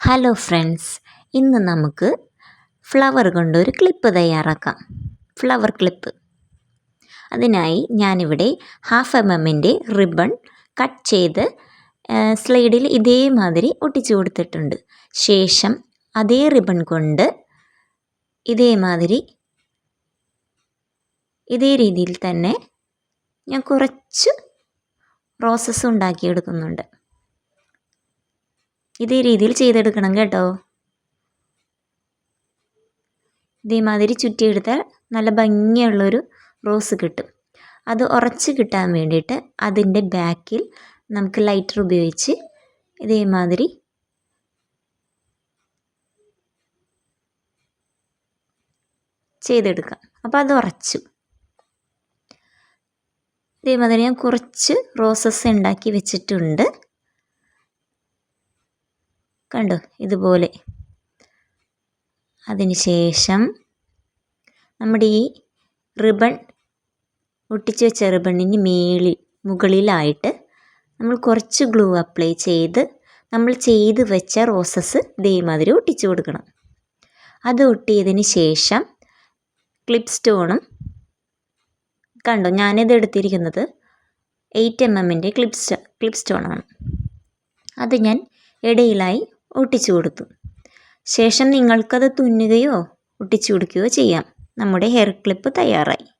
Hello friends ഇന്ന് നമുക്ക് flower കൊണ്ടൊരു ക്ലിപ്പ് തയ്യാറാക്കാം. ഫ്ലവർ ക്ലിപ്പ് അതിനായി ഞാനിവിടെ ഹാഫ് എം എമ്മിന്റെ റിബൺ കട്ട് ചെയ്ത് സ്ലൈഡിൽ ഇതേമാതിരി ഒട്ടിച്ചു കൊടുത്തിട്ടുണ്ട്. ശേഷം അതേ റിബൺ കൊണ്ട് ഇതേമാതിരി ഇതേ രീതിയിൽ തന്നെ ഞാൻ കുറച്ച് റോസസ് ഉണ്ടാക്കിയെടുക്കുന്നുണ്ട്. ഇതേ രീതിയിൽ ചെയ്തെടുക്കണം കേട്ടോ. ഇതേമാതിരി ചുറ്റിയെടുത്താൽ നല്ല ഭംഗിയുള്ളൊരു റോസ് കിട്ടും. അത് ഉറച്ച് കിട്ടാൻ വേണ്ടിയിട്ട് അതിന്റെ ബാക്കിൽ നമുക്ക് ലൈറ്റർ ഉപയോഗിച്ച് ഇതേമാതിരി ചെയ്തെടുക്കാം. അപ്പോൾ അത് ഉറച്ചു. ഇതേമാതിരി ഞാൻ കുറച്ച് റോസസ് ഉണ്ടാക്കി വെച്ചിട്ടുണ്ട്. കണ്ടോ? ഇതുപോലെ. അതിനുശേഷം നമ്മുടെ ഈ റിബൺ ഒട്ടിച്ചു വെച്ച റിബണിന് മേളിൽ മുകളിലായിട്ട് നമ്മൾ കുറച്ച് ഗ്ലൂ അപ്ലൈ ചെയ്ത് നമ്മൾ ചെയ്ത് വെച്ച റോസസ് ഇതേമാതിരി ഒട്ടിച്ചു കൊടുക്കണം. അത് ഒട്ടിയതിന് ശേഷം ക്ലിപ്പ് സ്റ്റോണും കണ്ടോ? ഞാനിത് എടുത്തിരിക്കുന്നത് എയ്റ്റ് എം എമ്മിന്റെ ക്ലിപ്പ് സ്റ്റോ ക്ലിപ്പ് സ്റ്റോണാണ് അത് ഞാൻ ഇടയിലായി ഒട്ടിച്ചു കൊടുത്തു. ശേഷം നിങ്ങൾക്കത് തുന്നുകയോ ഒട്ടിച്ചു കൊടുക്കുകയോ ചെയ്യാം. നമ്മുടെ ഹെയർ ക്ലിപ്പ് തയ്യാറായി.